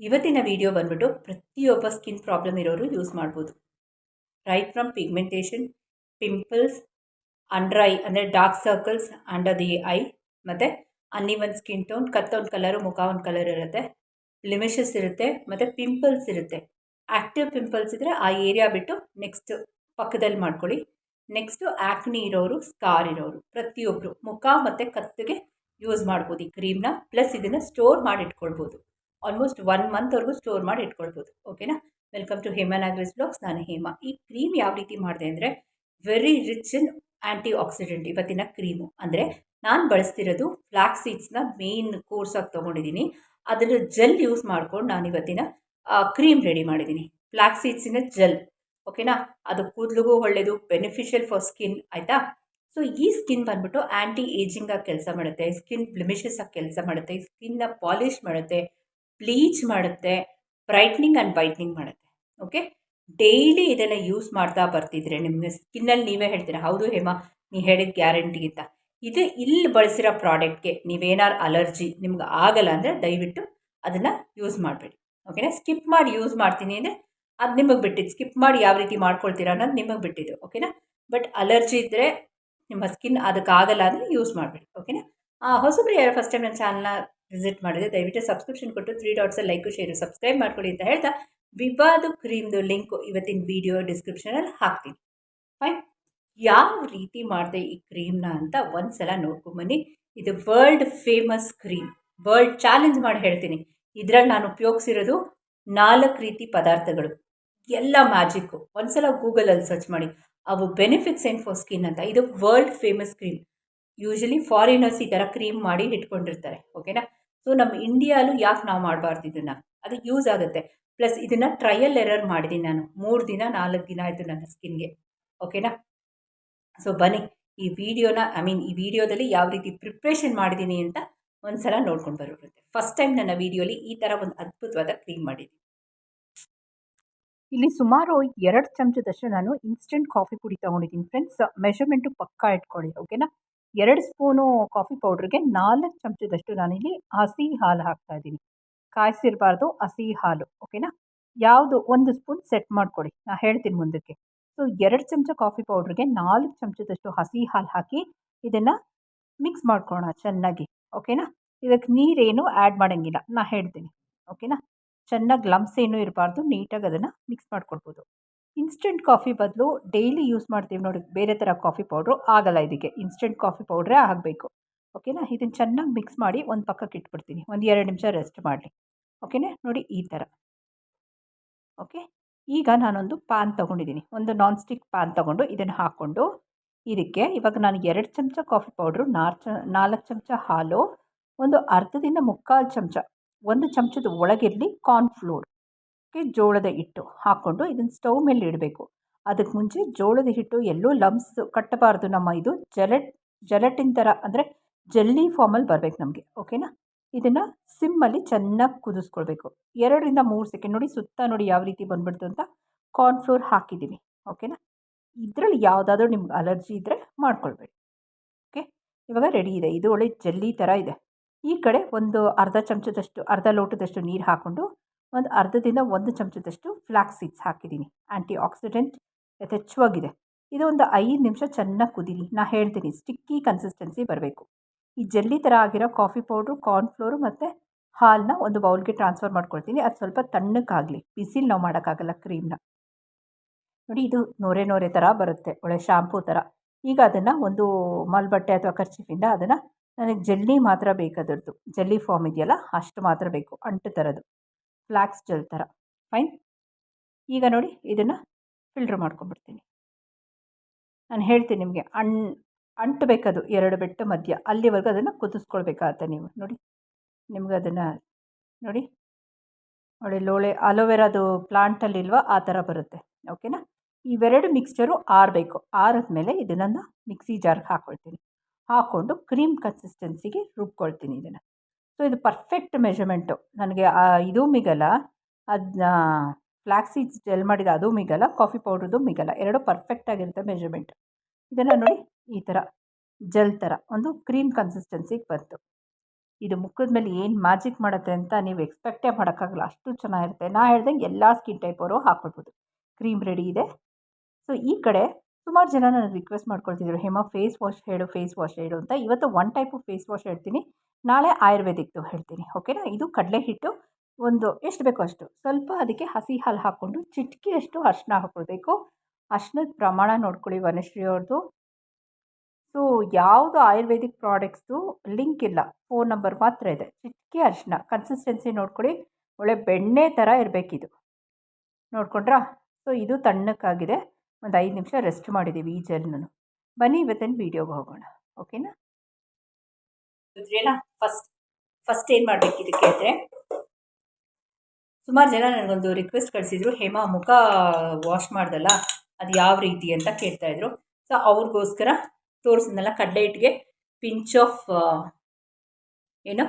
ಇವತ್ತಿನ ವಿಡಿಯೋ ಬಂದ್ಬಿಟ್ಟು ಪ್ರತಿಯೊಬ್ಬ ಸ್ಕಿನ್ ಪ್ರಾಬ್ಲಮ್ ಇರೋರು ಯೂಸ್ ಮಾಡ್ಬೋದು. Right from pigmentation pimples under eye ಅಂದರೆ dark circles under the eye ಮತ್ತು ಅನ್ನಿವನ್ ಸ್ಕಿನ್ ಟೋನ್ ಕತ್ತೊಂದು ಕಲರು ಮುಖ ಒಂದು ಕಲರ್ ಇರುತ್ತೆ. ಲಿಮಿಷಸ್ ಇರುತ್ತೆ ಮತ್ತು ಪಿಂಪಲ್ಸ್ ಇರುತ್ತೆ. ಆ್ಯಕ್ಟಿವ್ ಪಿಂಪಲ್ಸ್ ಇದ್ದರೆ ಆ ಏರಿಯಾ ಬಿಟ್ಟು ನೆಕ್ಸ್ಟ್ ಪಕ್ಕದಲ್ಲಿ ಮಾಡ್ಕೊಳ್ಳಿ. ನೆಕ್ಸ್ಟು ಆ್ಯಕ್ನಿ ಇರೋರು ಸ್ಕಾರ್ ಇರೋರು ಪ್ರತಿಯೊಬ್ಬರು ಮುಖ ಮತ್ತು ಕತ್ತಿಗೆ ಯೂಸ್ ಮಾಡ್ಬೋದು ಈ ಕ್ರೀಮ್ನ ಪ್ಲಸ್ ಇದನ್ನು ಸ್ಟೋರ್ ಮಾಡಿ ಇಟ್ಕೊಳ್ಬೋದು ಆಲ್ಮೋಸ್ಟ್ ಒನ್ ಮಂತ್ವರೆಗೂ ಸ್ಟೋರ್ ಮಾಡಿ ಇಟ್ಕೊಳ್ಬೋದು ಓಕೆನಾ ವೆಲ್ಕಮ್ ಟು ಹೇಮಾ ನಾಗ್ರೆಸ್ ಬ್ಲಾಗ್ಸ್ ನಾನು ಹೇಮಾ. ಈ ಕ್ರೀಮ್ ಯಾವ ರೀತಿ ಮಾಡಿದೆ ಅಂದರೆ very rich in antioxidant ಇವತ್ತಿನ ಕ್ರೀಮು ಅಂದರೆ ನಾನು ಬಳಸ್ತಿರೋದು ಫ್ಲಾಕ್ ಸೀಡ್ಸ್ನ ಮೇನ್ ಕೋರ್ಸಾಗಿ ತೊಗೊಂಡಿದ್ದೀನಿ ಅದರ ಜೆಲ್ ಯೂಸ್ ಮಾಡ್ಕೊಂಡು ನಾನು ಇವತ್ತಿನ ಕ್ರೀಮ್ ರೆಡಿ ಮಾಡಿದ್ದೀನಿ ಫ್ಲಾಕ್ ಸೀಡ್ಸಿನ ಜೆಲ್ ಓಕೆನಾ ಅದು ಕೂದಲಿಗೂ ಒಳ್ಳೆಯದು ಬೆನಿಫಿಷಿಯಲ್ ಫಾರ್ ಸ್ಕಿನ್ ಆಯಿತಾ? ಸೊ ಈ ಸ್ಕಿನ್ ಬಂದ್ಬಿಟ್ಟು ಆ್ಯಂಟಿ ಏಜಿಂಗಾಗಿ ಕೆಲಸ ಮಾಡುತ್ತೆ ಸ್ಕಿನ್ ಬ್ಲಿಮಿಷಸ್ ಆಗಿ ಕೆಲಸ ಮಾಡುತ್ತೆ ಸ್ಕಿನ್ನ ಪಾಲಿಷ್ ಮಾಡುತ್ತೆ. ಬ್ಲೀಚ್ ಮಾಡುತ್ತೆ, ಬ್ರೈಟ್ನಿಂಗ್ ಆ್ಯಂಡ್ ವೈಟ್ನಿಂಗ್ ಮಾಡುತ್ತೆ. ಓಕೆ? ಡೈಲಿ ಇದನ್ನು ಯೂಸ್ ಮಾಡ್ತಾ ಬರ್ತಿದ್ರೆ ನಿಮ್ಮ ಸ್ಕಿನ್ನಲ್ಲಿ ನೀವೇ ಹೇಳ್ತೀರಾ, ಹೌದು ಹೇಮಾ, ನೀ ಹೇಳಿದ ಗ್ಯಾರಂಟಿ ಅಂತ. ಇದು ಇಲ್ಲಿ ಬಳಸಿರೋ ಪ್ರಾಡಕ್ಟ್ಗೆ ನೀವೇನಾರು ಅಲರ್ಜಿ ನಿಮ್ಗೆ ಆಗಲ್ಲ ಅಂದರೆ ದಯವಿಟ್ಟು ಅದನ್ನು ಯೂಸ್ ಮಾಡಬೇಡಿ. ಓಕೆನಾ? ಸ್ಕಿಪ್ ಮಾಡಿ ಯೂಸ್ ಮಾಡ್ತೀನಿ ಅಂದರೆ ಅದು ನಿಮಗೆ ಬಿಟ್ಟಿದ್ದು. ಸ್ಕಿಪ್ ಮಾಡಿ ಯಾವ ರೀತಿ ಮಾಡ್ಕೊಳ್ತೀರಾ ಅನ್ನೋದು ನಿಮಗೆ ಬಿಟ್ಟಿದ್ದು. ಓಕೆನಾ? ಬಟ್ ಅಲರ್ಜಿ ಇದ್ದರೆ ನಿಮ್ಮ ಸ್ಕಿನ್ ಅದಕ್ಕಾಗಲ್ಲ ಅಂದರೆ ಯೂಸ್ ಮಾಡಬೇಡಿ. ಓಕೆನಾ? ಹೊಸಬ್ರು ಯಾರು ಫಸ್ಟ್ ಟೈಮ್ ನನ್ನ ಚಾನಲ್ನ ವಿಸಿಟ್ ಮಾಡಿದೆ ದಯವಿಟ್ಟು ಸಬ್ಸ್ಕ್ರಿಪ್ಷನ್ ಕೊಟ್ಟು three dots like share subscribe ಮಾಡ್ಕೊಳ್ಳಿ ಅಂತ ಹೇಳ್ತಾ ವಿವಾದು ಕ್ರೀಮ್ದು ಲಿಂಕು ಇವತ್ತಿನ ವಿಡಿಯೋ ಡಿಸ್ಕ್ರಿಪ್ಷನಲ್ಲಿ ಹಾಕ್ತೀನಿ. ಫೈನ್ ಯಾವ ರೀತಿ ಮಾಡಿದೆ ಈ ಕ್ರೀಮ್ನ ಅಂತ ಒಂದು ಸಲ ನೋಡ್ಕೊಂಬನ್ನಿ. ಇದು world famous cream world challenge ಮಾಡಿ ಹೇಳ್ತೀನಿ. ಇದರಲ್ಲಿ ನಾನು ಉಪಯೋಗಿಸಿರೋದು ನಾಲ್ಕು ರೀತಿ ಪದಾರ್ಥಗಳು. ಎಲ್ಲ ಮ್ಯಾಜಿಕ್ಕು ಒಂದ್ಸಲ ಗೂಗಲಲ್ಲಿ ಸರ್ಚ್ ಮಾಡಿ. ಅವು ಬೆನಿಫಿಟ್ಸ್ ಏನು ಫಾರ್ ಸ್ಕಿನ್ ಅಂತ? ಇದು world famous cream usually foreigners ಈ ಥರ ಕ್ರೀಮ್ ಮಾಡಿ ಇಟ್ಕೊಂಡಿರ್ತಾರೆ. ಓಕೆನಾ ಸೊ ನಮ್ಮ ಇಂಡಿಯಾಲು ಯಾಕೆ ನಾವು ಮಾಡಬಾರ್ದು ಇದನ್ನು? ಅದು ಯೂಸ್ ಆಗುತ್ತೆ. ಪ್ಲಸ್ ಇದನ್ನು ಟ್ರಯಲ್ ಎರರ್ ಮಾಡಿದ್ದೀನಿ ನಾನು. ಮೂರು ದಿನ, ನಾಲ್ಕು ದಿನ ಆಯಿತು ನನ್ನ ಸ್ಕಿನ್ಗೆ ಓಕೆನಾ ಸೊ ಬನ್ನಿ, ಈ ವಿಡಿಯೋನ ಐ ಮೀನ್ ಈ ವಿಡಿಯೋದಲ್ಲಿ ಯಾವ ರೀತಿ ಪ್ರಿಪ್ರೇಷನ್ ಮಾಡಿದ್ದೀನಿ ಅಂತ ಒಂದು ಸಲ ನೋಡ್ಕೊಂಡು ಬರುತ್ತೆ ಫಸ್ಟ್ ಟೈಮ್ ನನ್ನ ವಿಡಿಯೋಲಿ ಈ ಥರ ಒಂದು ಅದ್ಭುತವಾದ ಕ್ರೀಮ್ ಮಾಡಿದ್ದೀನಿ ಇಲ್ಲಿ ಸುಮಾರು ಎರಡು ಚಮಚದಷ್ಟು ನಾನು ಇನ್ಸ್ಟೆಂಟ್ ಕಾಫಿ ಪುಡಿ ತೊಗೊಂಡಿದ್ದೀನಿ ಫ್ರೆಂಡ್ಸ್ ಮೆಷರ್ಮೆಂಟು ಪಕ್ಕಾ ಇಟ್ಕೊಳ್ಳಿ ಓಕೆನಾ ಎರಡು ಸ್ಪೂನು ಕಾಫಿ ಪೌಡ್ರಿಗೆ ನಾಲ್ಕು ಚಮಚದಷ್ಟು ನಾನಿಲ್ಲಿ ಹಸಿ ಹಾಲು ಹಾಕ್ತಾ ಇದ್ದೀನಿ. ಕಾಯಿಸಿರಬಾರ್ದು ಹಸಿ ಹಾಲು, ಓಕೆನಾ? ಯಾವುದು, ಒಂದು ಸ್ಪೂನ್ ಸೆಟ್ ಮಾಡಿಕೊಡಿ ನಾನು ಹೇಳ್ತೀನಿ ಮುಂದಕ್ಕೆ. ಸೊ, ಎರಡು ಚಮಚ ಕಾಫಿ ಪೌಡ್ರಿಗೆ ನಾಲ್ಕು ಚಮಚದಷ್ಟು ಹಸಿ ಹಾಲು ಹಾಕಿ ಇದನ್ನು ಮಿಕ್ಸ್ ಮಾಡ್ಕೊಳ್ಳೋಣ ಚೆನ್ನಾಗಿ, ಓಕೆನಾ? ಇದಕ್ಕೆ ನೀರೇನು ಆ್ಯಡ್ ಮಾಡೋಂಗಿಲ್ಲ ನಾನು ಹೇಳ್ತೀನಿ, ಓಕೆನಾ? ಚೆನ್ನಾಗಿ ಲಮ್ಸ್ ಏನೂ ಇರಬಾರ್ದು, ನೀಟಾಗಿ ಅದನ್ನು ಮಿಕ್ಸ್ ಮಾಡ್ಕೊಳ್ಬೋದು. ಇನ್ಸ್ಟೆಂಟ್ ಕಾಫಿ ಬದಲು ಡೈಲಿ ಯೂಸ್ ಮಾಡ್ತೀವಿ ನೋಡಿ, ಬೇರೆ ಥರ ಕಾಫಿ ಪೌಡ್ರು ಆಗಲ್ಲ ಇದಕ್ಕೆ. ಇನ್ಸ್ಟೆಂಟ್ ಕಾಫಿ ಪೌಡ್ರೇ ಆಗಬೇಕು. ಓಕೆನಾ ಇದನ್ನು ಚೆನ್ನಾಗಿ ಮಿಕ್ಸ್ ಮಾಡಿ ಒಂದು ಪಕ್ಕಕ್ಕೆ ಇಟ್ಬಿಡ್ತೀನಿ. ಒಂದು ಎರಡು ನಿಮಿಷ ರೆಸ್ಟ್ ಮಾಡಲಿ. ಓಕೆನಾ ನೋಡಿ ಈ ಥರ ಓಕೆ ಈಗ ನಾನೊಂದು ಪಾನ್ ತೊಗೊಂಡಿದ್ದೀನಿ. ಒಂದು ನಾನ್ ಸ್ಟಿಕ್ ಪಾನ್ ತೊಗೊಂಡು ಇದನ್ನು ಹಾಕ್ಕೊಂಡು ಇದಕ್ಕೆ ಇವಾಗ ನಾನು ಎರಡು ಚಮಚ ಕಾಫಿ ಪೌಡ್ರು ನಾಲ್ಕು ನಾಲ್ಕು ಚಮಚ ಹಾಲು, ಒಂದು ಅರ್ಧದಿಂದ ಮುಕ್ಕಾಲು ಚಮಚ, ಒಂದು ಚಮಚದ ಒಳಗಿರಲಿ ಕಾರ್ನ್ಫ್ಲೋರ್ ಜೋಳದ ಹಿಟ್ಟು ಹಾಕ್ಕೊಂಡು ಇದನ್ನು ಸ್ಟವ್ ಮೇಲೆ ಇಡಬೇಕು. ಅದಕ್ಕೆ ಮುಂಚೆ ಜೋಳದ ಹಿಟ್ಟು ಎಲ್ಲೂ ಲಂಬ್ಸ್ ಕಟ್ಟಬಾರ್ದು. ನಮ್ಮ ಇದು ಜೆಲೆಟ್ ಜೆಲೆಟಿನ್ ಥರ ಅಂದರೆ ಜೆಲ್ಲಿ ಫಾರ್ಮಲ್ಲಿ ಬರಬೇಕು ನಮಗೆ ಓಕೆನಾ ಇದನ್ನು ಸಿಮ್ಮಲ್ಲಿ ಚೆನ್ನಾಗಿ ಕುದಿಸ್ಕೊಳ್ಬೇಕು. ಎರಡರಿಂದ ಮೂರು ಸೆಕೆಂಡ್ ನೋಡಿ ಸುತ್ತ ನೋಡಿ ಯಾವ ರೀತಿ ಬಂದ್ಬಿಡ್ತು ಅಂತ ಕಾರ್ನ್ಫ್ಲೋರ್ ಹಾಕಿದ್ದೀನಿ ಓಕೆನಾ ಇದರಲ್ಲಿ ಯಾವುದಾದ್ರೂ ನಿಮ್ಗೆ ಅಲರ್ಜಿ ಇದ್ದರೆ ಮಾಡ್ಕೊಳ್ಬೇಡಿ ಓಕೆ ಇವಾಗ ರೆಡಿ ಇದೆ. ಇದು ಒಳ್ಳೆ ಜೆಲ್ಲಿ ಥರ ಇದೆ. ಈ ಕಡೆ ಒಂದು ಅರ್ಧ ಚಮಚದಷ್ಟು, ಅರ್ಧ ಲೋಟದಷ್ಟು ನೀರು ಹಾಕ್ಕೊಂಡು ಒಂದು ಅರ್ಧದಿಂದ ಒಂದು ಚಮಚದಷ್ಟು ಫ್ಲ್ಯಾಕ್ ಸೀಡ್ಸ್ ಹಾಕಿದ್ದೀನಿ. ಆ್ಯಂಟಿ ಆಕ್ಸಿಡೆಂಟ್ ಯಥೇಚ್ಛವಾಗಿದೆ. ಇದು ಒಂದು ಐದು ನಿಮಿಷ ಚೆನ್ನಾಗಿ ಕುದೀಲಿ ನಾನು ಹೇಳ್ತೀನಿ ಸ್ಟಿಕ್ಕಿ ಕನ್ಸಿಸ್ಟೆನ್ಸಿ ಬರಬೇಕು. ಈ ಜೆಲ್ಲಿ ಥರ ಆಗಿರೋ ಕಾಫಿ ಪೌಡ್ರು ಕಾರ್ನ್ಫ್ಲೋರು ಮತ್ತು ಹಾಲನ್ನ ಒಂದು ಬೌಲ್ಗೆ ಟ್ರಾನ್ಸ್ಫರ್ ಮಾಡ್ಕೊಳ್ತೀನಿ. ಅದು ಸ್ವಲ್ಪ ತಣ್ಣಕ್ಕಾಗಲಿ ಬಿಸಿಲು ನಾವು ಮಾಡೋಕ್ಕಾಗಲ್ಲ ಕ್ರೀಮ್ನ. ನೋಡಿ, ಇದು ನೋರೆ ನೋರೆ ಥರ ಬರುತ್ತೆ. ಒಳ್ಳೆ ಶಾಂಪೂ ಥರ ಈಗ ಅದನ್ನು ಒಂದು ಮಲ್ಬಟ್ಟೆ ಅಥವಾ ಖರ್ಚಿಫಿಂದ ಅದನ್ನು ನನಗೆ ಜೆಲ್ಲಿ ಮಾತ್ರ ಬೇಕಾದದ್ದು ಜೆಲ್ಲಿ ಫಾರ್ಮ್ ಇದೆಯಲ್ಲ, ಅಷ್ಟು ಮಾತ್ರ ಬೇಕು. ಅಂಟು ಥರದ್ದು ಫ್ಲ್ಯಾಕ್ಸ್ ಜೆಲ್ ಥರ. ಫೈನ್? ಈಗ ನೋಡಿ ಇದನ್ನು ಫಿಲ್ಟ್ರ್ ಮಾಡ್ಕೊಂಬಿಡ್ತೀನಿ ನಾನು ಹೇಳ್ತೀನಿ ನಿಮಗೆ, ಅಣ್, ಅಂಟಬೇಕದು ಎರಡು ಬೆಟ್ಟ ಮಧ್ಯ, ಅಲ್ಲಿವರೆಗೂ ಅದನ್ನು ಕುದಿಸ್ಕೊಳ್ಬೇಕಾಗತ್ತೆ ನೀವು. ನೋಡಿ, ನಿಮ್ಗೆ ಅದನ್ನು ನೋಡಿ. ನೋಡಿ ಲೋಳೆ, ಅಲೋವೆರಾದು ಪ್ಲಾಂಟಲ್ಲಿಲ್ವ ಆ ಥರ ಬರುತ್ತೆ. ಓಕೆನಾ? ಇವೆರಡು ಮಿಕ್ಸ್ಚರು ಆರಬೇಕು. ಆರಿದ್ಮೇಲೆ ಇದನ್ನು ಮಿಕ್ಸಿ ಜಾರ್ಗೆ ಹಾಕ್ಕೊಳ್ತೀನಿ ಹಾಕ್ಕೊಂಡು ಕ್ರೀಮ್ ಕನ್ಸಿಸ್ಟೆನ್ಸಿಗೆ ರುಬ್ಕೊಳ್ತೀನಿ ಇದನ್ನು. ಸೊ ಇದು ಪರ್ಫೆಕ್ಟ್ ಮೆಷರ್ಮೆಂಟು ನನಗೆ ಇದು ಮಿಗಲ್ಲ. ಅದನ್ನ ಫ್ಲ್ಯಾಕ್ ಸೀಡ್ಸ್ ಜೆಲ್ ಮಾಡಿದ ಅದು ಮಿಗಲ್ಲ ಕಾಫಿ ಪೌಡ್ರದ್ದು ಮಿಗಲ್ಲ. ಎರಡು ಪರ್ಫೆಕ್ಟಾಗಿರುತ್ತೆ ಮೆಷರ್ಮೆಂಟ್ ಇದನ್ನು ನೋಡಿ, ಈ ಥರ ಜೆಲ್ ಥರ ಒಂದು ಕ್ರೀಮ್ ಕನ್ಸಿಸ್ಟೆನ್ಸಿಗೆ ಬಂತು. ಇದು ಮುಖದ ಮೇಲೆ ಏನು ಮ್ಯಾಜಿಕ್ ಮಾಡುತ್ತೆ ಅಂತ ನೀವು ಎಕ್ಸ್ಪೆಕ್ಟೇ ಮಾಡೋಕ್ಕಾಗಲ್ಲ. ಅಷ್ಟು ಚೆನ್ನಾಗಿರುತ್ತೆ. ನಾ ಹೇಳ್ದಂಗೆ ಎಲ್ಲ ಸ್ಕಿನ್ ಟೈಪ್ ಅವರು ಹಾಕ್ಕೊಳ್ಬೋದು ಕ್ರೀಮ್ ರೆಡಿ ಇದೆ. ಸೊ ಈ ಕಡೆ ಸುಮಾರು ಜನ ನನಗೆ ರಿಕ್ವೆಸ್ಟ್ ಮಾಡ್ಕೊಳ್ತಿದ್ರು. ಹೇಮ ಫೇಸ್ ವಾಶ್ ಹೇಳು ಫೇಸ್ ವಾಶ್ ಹೇಳು ಅಂತ. ಇವತ್ತು ಒನ್ ಟೈಪು ಫೇಸ್ ವಾಶ್ ಹೇಳ್ತೀನಿ. ನಾಳೆ ಆಯುರ್ವೇದಿಕ್ದು ಹೇಳ್ತೀನಿ, ಓಕೆನಾ? ಇದು ಕಡಲೆ ಹಿಟ್ಟು, ಒಂದು ಎಷ್ಟು ಬೇಕೋ ಅಷ್ಟು. ಸ್ವಲ್ಪ ಅದಕ್ಕೆ ಹಸಿ ಹಾಲು ಹಾಕ್ಕೊಂಡು ಚಿಟಿಕೆಯಷ್ಟು ಅರ್ಶಿನ ಹಾಕ್ಕೊಳ್ಬೇಕು. ಅರ್ಶಿನದ ಪ್ರಮಾಣ ನೋಡ್ಕೊಳ್ಳಿ ವನಶ್ರೀ ಅವ್ರದ್ದು ಸೊ ಯಾವುದು ಆಯುರ್ವೇದಿಕ್ ಪ್ರಾಡಕ್ಟ್ಸ್ದು ಲಿಂಕ್ ಇಲ್ಲ, ಫೋನ್ ನಂಬರ್ ಮಾತ್ರ ಇದೆ. ಚಿಟಿಕೆ ಅರ್ಶಿನ, ಕನ್ಸಿಸ್ಟೆನ್ಸಿ ನೋಡ್ಕೊಳ್ಳಿ. ಒಳ್ಳೆ ಬೆಣ್ಣೆ ಥರ ಇರಬೇಕಿದು. ನೋಡ್ಕೊಂಡ್ರಾ? ಸೊ ಇದು ತಣ್ಣಕ್ಕಾಗಿದೆ. ಒಂದು ಐದು ನಿಮಿಷ ರೆಸ್ಟ್ ಮಾಡಿದ್ದೀವಿ ಈ ಜೆಲ್ನೂ ಬನ್ನಿ ಇವತ್ತಿನ ವೀಡಿಯೋಗೆ ಹೋಗೋಣ, ಓಕೆನಾ? ಗೊತ್ತೇನಾ ಫಸ್ಟ್ ಫಸ್ಟ್ ಏನು ಮಾಡಬೇಕು ಇದಕ್ಕೆ ಅಂದರೆ ಸುಮಾರು ಜನ ನನಗೊಂದು ರಿಕ್ವೆಸ್ಟ್ ಕಳಿಸಿದ್ರು, ಹೇಮಾ, ಮುಖ ವಾಶ್ ಮಾಡ್ದಲ್ಲ, ಅದು ಯಾವ ರೀತಿ? ಅಂತ ಕೇಳ್ತಾಯಿದ್ರು ಸೊ ಅವ್ರಿಗೋಸ್ಕರ ತೋರಿಸಿದ್ನಲ್ಲ ಕಡಲೆ ಹಿಟ್ಟಿಗೆ ಪಿಂಚ್ ಆಫ್ ಏನು?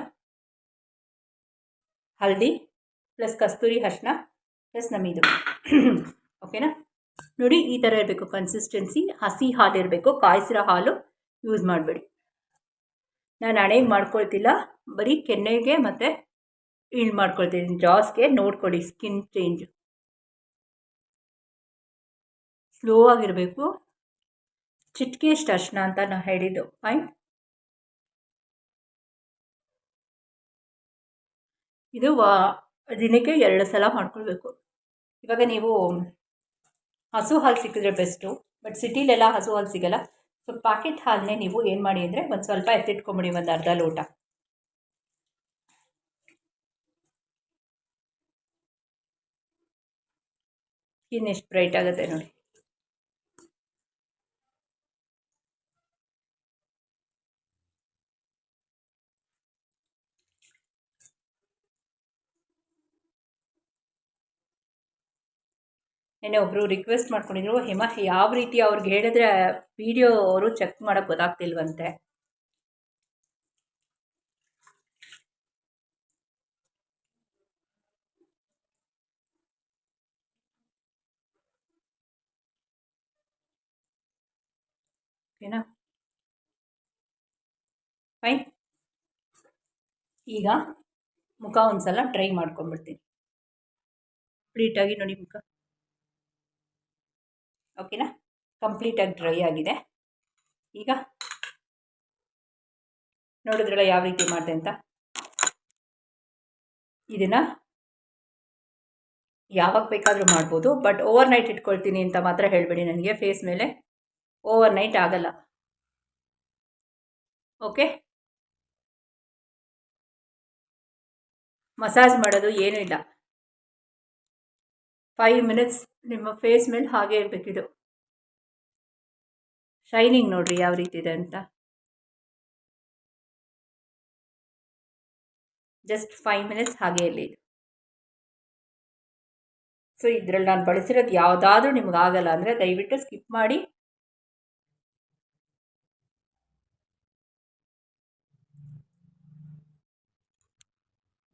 ಹಲ್ದಿ ಪ್ಲಸ್ ಕಸ್ತೂರಿ ಅರಿಶಿನ ಪ್ಲಸ್ ನಮಿದು. ಓಕೆನಾ ನೋಡಿ, ಈ ಥರ ಇರಬೇಕು ಕನ್ಸಿಸ್ಟೆನ್ಸಿ ಹಸಿ ಹಾಲು ಇರಬೇಕು, ಕಾಯಿಸಿರೋ ಹಾಲು ಯೂಸ್ ಮಾಡಬೇಡಿ. ನಾನು ಹಣೆಗೆ ಮಾಡ್ಕೊಳ್ತಿಲ್ಲ, ಬರೀ ಕೆನ್ನೆಗೆ ಮತ್ತು ಇಳ್ ಮಾಡ್ಕೊಳ್ತಿದ್ದೀನಿ ಜಾಸ್ಗೆ ನೋಡ್ಕೊಳ್ಳಿ ಸ್ಕಿನ್ ಚೇಂಜ್ ಸ್ಲೋ ಆಗಿರಬೇಕು. ಚಿಟಿಕೆ ಅರ್ಶನ ಅಂತ ನಾನು ಹೇಳಿದ್ದು ಫೈನ್ ಇದು ವಾ, ದಿನಕ್ಕೆ ಎರಡು ಸಲ ಮಾಡ್ಕೊಳ್ಬೇಕು. ಇವಾಗ ನೀವು ಹಸು ಹಾಲು ಸಿಕ್ಕಿದ್ರೆ ಬೆಸ್ಟು ಬಟ್ ಸಿಟಿಲೆಲ್ಲ ಹಸು ಹಾಲು ಸಿಗಲ್ಲ. ಸೊ ಪ್ಯಾಕೆಟ್ ಹಾಲನ್ನೇ ನೀವು ಏನು ಮಾಡಿ ಅಂದರೆ ಒಂದು ಸ್ವಲ್ಪ ಎತ್ತಿಟ್ಕೊಂಬಿಡಿ, ಒಂದು ಅರ್ಧ ಲೋಟ. ಇನ್ನೆಷ್ಟು ಬ್ರೈಟ್ ಆಗುತ್ತೆ ನೋಡಿ. ನೆನ್ನೆ ಒಬ್ಬರು ರಿಕ್ವೆಸ್ಟ್ ಮಾಡ್ಕೊಂಡಿದ್ರು, ಹೇಮ, ಯಾವ ರೀತಿ ಅವ್ರಿಗೆ ಹೇಳಿದ್ರೆ ವಿಡಿಯೋ ಅವರು ಚೆಕ್ ಮಾಡೋಕ್ಕೆ ಗೊತ್ತಾಗ್ತಿಲ್ವಂತೆ? ಫೈನ್ ಈಗ ಮುಖ ಒಂದು ಸಲ ಡ್ರೈ ಮಾಡ್ಕೊಂಬಿಡ್ತೀನಿ ಕಂಪ್ಲೀಟಾಗಿ ನೋಡಿ ಮುಖ. ಓಕೆನಾ? ಕಂಪ್ಲೀಟಾಗಿ ಡ್ರೈ ಆಗಿದೆ. ಈಗ ನೋಡಿದ್ರಲ್ಲ ಯಾವ ರೀತಿ ಮಾಡಿದೆ ಅಂತ? ಇದನ್ನು ಯಾವಾಗ ಬೇಕಾದರೂ ಮಾಡ್ಬೋದು ಬಟ್ ಓವರ್ ನೈಟ್ ಇಟ್ಕೊಳ್ತೀನಿ ಅಂತ ಮಾತ್ರ ಹೇಳಬೇಡಿ ನನಗೆ ಫೇಸ್ ಮೇಲೆ. ಓವರ್ ನೈಟ್ ಆಗಲ್ಲ. ಓಕೆ ಮಸಾಜ್ ಮಾಡೋದು ಏನೂ ಇಲ್ಲ. ಫೈವ್ ಮಿನಿಟ್ಸ್ ನಿಮ್ಮ ಫೇಸ್ ಮೇಲೆ ಹಾಗೆ ಇರಬೇಕಿದು. ಶೈನಿಂಗ್ ನೋಡಿರಿ ಯಾವ ರೀತಿ ಇದೆ ಅಂತ. ಜಸ್ಟ್ ಫೈವ್ ಮಿನಿಟ್ಸ್ ಹಾಗೆ ಇಲ್ಲಿ ಇದು. ಸೊ ಇದರಲ್ಲಿ ನಾನು ಬಳಸಿರೋದು ಯಾವುದಾದ್ರೂ ನಿಮ್ಗೆ ಆಗಲ್ಲ ಅಂದರೆ ದಯವಿಟ್ಟು ಸ್ಕಿಪ್ ಮಾಡಿ.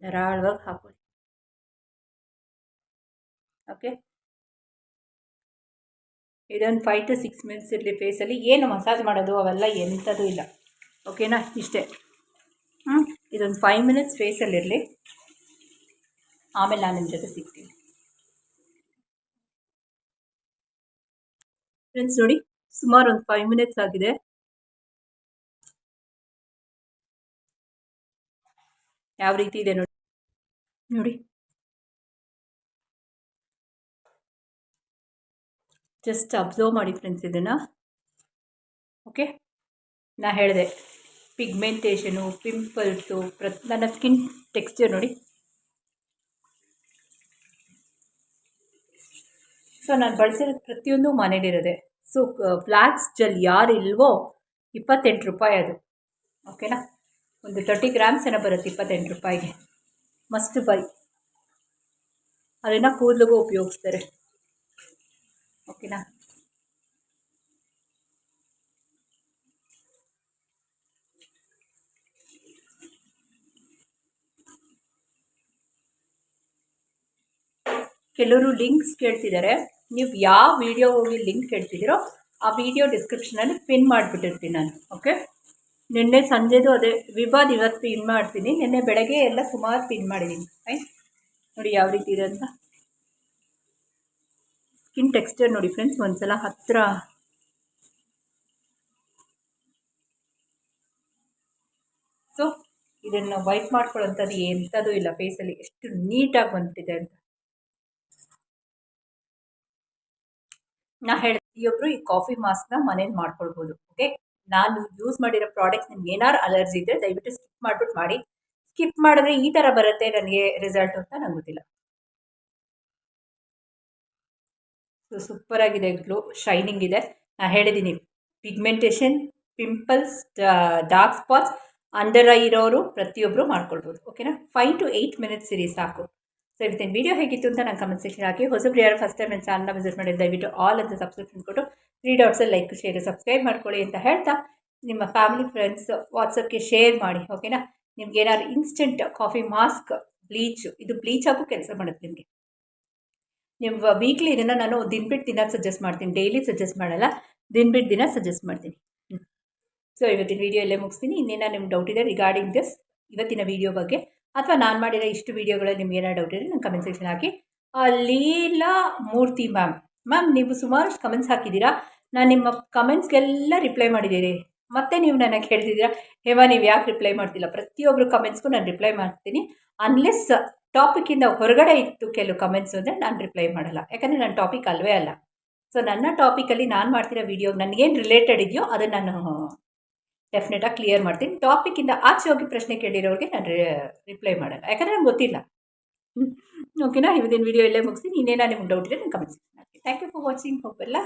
ಧಾರಾಳವಾಗಿ ಹಾಕೊಳ್ಳಿ. ಓಕೆ ಇದೊಂದು ಫೈವ್ ಟು ಸಿಕ್ಸ್ ಮಿನಿಟ್ಸ್ ಇರಲಿ ಫೇಸಲ್ಲಿ ಏನು ಮಸಾಜ್ ಮಾಡೋದು ಅವೆಲ್ಲ ಎಂಥದ್ದು ಇಲ್ಲ. ಓಕೆನಾ ಇಷ್ಟೇ. ಹ್ಞೂ ಇದೊಂದು ಫೈವ್ ಮಿನಿಟ್ಸ್ ಫೇಸಲ್ಲಿರಲಿ ಆಮೇಲೆ ನಾನು ನಿಮ್ಮ ಜೊತೆ ಸಿಗ್ತೀನಿ. ಫ್ರೆಂಡ್ಸ್ ನೋಡಿ, ಸುಮಾರು ಒಂದು ಫೈವ್ ಮಿನಿಟ್ಸ್ ಆಗಿದೆ. ಯಾವ ರೀತಿ ಇದೆ ನೋಡಿ. ನೋಡಿ. ಜಸ್ಟ್ ಅಬ್ಸರ್ವ್ ಮಾಡಿ ಫ್ರೆಂಡ್ಸ್ ಇದನ್ನು ಓಕೆ ನಾ ಹೇಳಿದೆ ಪಿಗ್ಮೆಂಟೇಷನು ಪಿಂಪಲ್ಸು ಪ್ರತ್ ನನ್ನ ಸ್ಕಿನ್ ಟೆಕ್ಸ್ಚರ್ ನೋಡಿ. ಸೊ ನಾನು ಬಳಸಿರೋದು ಪ್ರತಿಯೊಂದು ಮನೇಲಿರೋದೆ ಸೊ ಫ್ಲಾಕ್ಸ್ ಜಲ್ ಯಾರು ಇಲ್ವೋ ಇಪ್ಪತ್ತೆಂಟು ರೂಪಾಯಿ ಅದು. ಓಕೆನಾ ಒಂದು ತರ್ಟಿ ಗ್ರಾಮ್ಸ್ ಏನೋ ಬರುತ್ತೆ ಇಪ್ಪತ್ತೆಂಟು ರೂಪಾಯಿಗೆ. ಮಸ್ಟ್ ಬೈ ಅದನ್ನು ಕೂದಲಿಗೂ ಉಪಯೋಗಿಸ್ತಾರೆ. ಓಕೆನಾ ಕೆಲವರು ಲಿಂಕ್ಸ್ ಕೇಳ್ತಿದ್ದಾರೆ ನೀವು ಯಾವ ವಿಡಿಯೋ ಹೋಗಿ ಲಿಂಕ್ ಕೇಳ್ತಿದ್ದೀರೋ ಆ ವಿಡಿಯೋ ಡಿಸ್ಕ್ರಿಪ್ಷನಲ್ಲಿ ಪಿನ್ ಮಾಡಿಬಿಟ್ಟಿರ್ತೀನಿ ನಾನು ಓಕೆ ನಿನ್ನೆ ಸಂಜೆದು ಅದೇ ವಿವಾದ್ ಇವತ್ತು ಪಿನ್ ಮಾಡ್ತೀನಿ. ನಿನ್ನೆ ಬೆಳಗ್ಗೆ ಎಲ್ಲ ಸುಮಾರು ಪಿನ್ ಮಾಡಿದ್ದೀನಿ ಆಯ್ತು ನೋಡಿ ಯಾವ ರೀತಿ ಇದೆ ಅಂತ. ಸ್ಕಿನ್ ಟೆಕ್ಸ್ಚರ್ ನೋಡಿ ಫ್ರೆಂಡ್ಸ್ ಒಂದ್ಸಲ ಹತ್ತಿರ ಸೊ ಇದನ್ನು ವೈಟ್ ಮಾಡ್ಕೊಳ್ಳೋಂಥದ್ದು ಎಂಥದ್ದು ಇಲ್ಲ ಫೇಸಲ್ಲಿ ಎಷ್ಟು ನೀಟಾಗಿ ಬಂದ್ಬಿಟ್ಟಿದೆ ಅಂತ. ನಾ ಹೇಳಿ ಪ್ರತಿಯೊಬ್ಬರು ಈ ಕಾಫಿ ಮಾಸ್ಕ್ನ ಮನೇಲಿ ಮಾಡ್ಕೊಳ್ಬೋದು ಓಕೆ ನಾನು ಯೂಸ್ ಮಾಡಿರೋ ಪ್ರಾಡಕ್ಟ್ಸ್ ನಿಮ್ಗೆ ಏನಾರು ಅಲರ್ಜಿ ಇದ್ದರೆ ದಯವಿಟ್ಟು ಸ್ಕಿಪ್ ಮಾಡ್ಬಿಟ್ಟು ಮಾಡಿ. ಸ್ಕಿಪ್ ಮಾಡಿದ್ರೆ ಈ ಥರ ಬರುತ್ತೆ ನನಗೆ ರಿಸಲ್ಟ್ ಅಂತ ನಂಗೆ ಗೊತ್ತಿಲ್ಲ. ಸೊ ಸೂಪರಾಗಿದೆ ಗ್ಲೋ ಶೈನಿಂಗ್ ಇದೆ. ನಾನು ಹೇಳಿದ್ದೀನಿ pigmentation pimples dark spots under eye ಇರೋರು ಪ್ರತಿಯೊಬ್ಬರು ಮಾಡ್ಕೊಳ್ಬೋದು ಓಕೆನಾ ಫೈವ್ ಟು ಏಯ್ಟ್ ಮಿನಿಟ್ಸ್ ಇರಿ ಸಾಕು. ಸೊ ಇವತ್ತಿನ ವೀಡಿಯೋ ಹೇಗಿತ್ತು ಅಂತ ನಾನು ಕಮೆಂಟ್ ಸೆಕ್ಷನ್ ಹಾಕಿ. ಹೊಸಬ್ರು ಯಾರು ಫಸ್ಟ್ ಟೈಮ್ ನನ್ನ ಚಾನಲ್ನ ವಿಸಿಟ್ ಮಾಡಿದ್ದು ದಯವಿಟ್ಟು ಆಲ್ ಅಂತ ಸಬ್ಸ್ಕ್ರಿಪ್ಷನ್ ಕೊಟ್ಟು ತ್ರೀ ಡಾಟ್ಸಲ್ಲಿ ಲೈಕ್ ಶೇರ್ ಸಬ್ಸ್ಕ್ರೈಬ್ ಮಾಡ್ಕೊಳ್ಳಿ ಅಂತ ಹೇಳ್ತಾ, ನಿಮ್ಮ ಫ್ಯಾಮಿಲಿ ಫ್ರೆಂಡ್ಸ್ ವಾಟ್ಸಪ್ಗೆ ಶೇರ್ ಮಾಡಿ ಓಕೆನಾ ನಿಮ್ಗೆ ಏನಾದ್ರು ಇನ್ಸ್ಟೆಂಟ್ ಕಾಫಿ ಮಾಸ್ಕ್ ಬ್ಲೀಚ್ ಇದು ಬ್ಲೀಚ್ ಆಗು ಕೆಲಸ ಮಾಡುತ್ತೆ ನಿಮಗೆ. ನೀವು ವೀಕ್ಲಿ ಇದನ್ನು ನಾನು ದಿನ ಬಿಟ್ಟು ದಿನ ಸಜೆಸ್ಟ್ ಮಾಡ್ತೀನಿ. ಡೈಲಿ ಸಜೆಸ್ಟ್ ಮಾಡಲ್ಲ. ದಿನ ಬಿಟ್ಟು ದಿನ ಸಜೆಸ್ಟ್ ಮಾಡ್ತೀನಿ. ಸೊ ಇವತ್ತಿನ ವೀಡಿಯೋ ಇಲ್ಲೇ ಮುಗಿಸ್ತೀನಿ. ಇನ್ನೇನೋ ನಿಮ್ಮ ಡೌಟ್ ಇದೆ ರಿಗಾರ್ಡಿಂಗ್ ದಿಸ್ ಇವತ್ತಿನ ವೀಡಿಯೋ ಬಗ್ಗೆ ಅಥವಾ ನಾನು ಮಾಡಿರೋ ಇಷ್ಟು ವೀಡಿಯೋಗಳಲ್ಲಿ ನಿಮ್ಗೆ ಏನಾರು ಡೌಟ್ ಇದೆ ನಾನು ಕಮೆಂಟ್ ಸೆಕ್ಷನ್ ಹಾಕಿ. ಲೀಲಾ ಮೂರ್ತಿ ಮ್ಯಾಮ್ ಮ್ಯಾಮ್ ನೀವು ಸುಮಾರಷ್ಟು ಕಮೆಂಟ್ಸ್ ಹಾಕಿದ್ದೀರಾ. ನಾನು ನಿಮ್ಮ ಕಮೆಂಟ್ಸ್ಗೆಲ್ಲ ರಿಪ್ಲೈ ಮಾಡಿದ್ದೀರಿ. ಮತ್ತೆ ನೀವು ನನಗೆ ಹೇಳ್ತಿದ್ದೀರಾ ಹೇಮಾ, ನೀವು ಯಾಕೆ ರಿಪ್ಲೈ ಮಾಡ್ತಿಲ್ಲ? ಪ್ರತಿಯೊಬ್ಬರು ಕಮೆಂಟ್ಸ್ಗೂ ನಾನು ರಿಪ್ಲೈ ಮಾಡ್ತೀನಿ. ಅನ್ಲೆಸ್ ಟಾಪಿಕ್ಕಿಂದ ಹೊರಗಡೆ ಇತ್ತು ಕೆಲವು ಕಮೆಂಟ್ಸ್ ಅಂದರೆ ನಾನು ರಿಪ್ಲೈ ಮಾಡಲ್ಲ. ಯಾಕಂದರೆ ನನ್ನ ಟಾಪಿಕ್ ಅಲ್ವೇ ಅಲ್ಲ. ಸೊ ನನ್ನ ಟಾಪಿಕಲ್ಲಿ ನಾನು ಮಾಡ್ತಿರೋ ವೀಡಿಯೋ ನನಗೇನು ರಿಲೇಟೆಡ್ ಇದೆಯೋ ಅದನ್ನು ನಾನು ಡೆಫಿನೆಟಾಗಿ ಕ್ಲಿಯರ್ ಮಾಡ್ತೀನಿ. ಟಾಪಿಕಿಂದ ಆಚೆ ಹೋಗಿ ಪ್ರಶ್ನೆ ಕೇಳಿರೋರಿಗೆ ನಾನು ರಿಪ್ಲೈ ಮಾಡಲ್ಲ. ಯಾಕಂದರೆ ನಂಗೆ ಗೊತ್ತಿಲ್ಲ. ಓಕೆನಾ ಇವತ್ತಿನ ವೀಡಿಯೋ ಇಲ್ಲೇ ಮುಗಿಸಿ ಇನ್ನೇನೋ ನಿಮ್ಗೆ ಡೌಟ್ ಇದೆ ನಾನು comment section thank you for watching ಹೋಗಲ್ಲ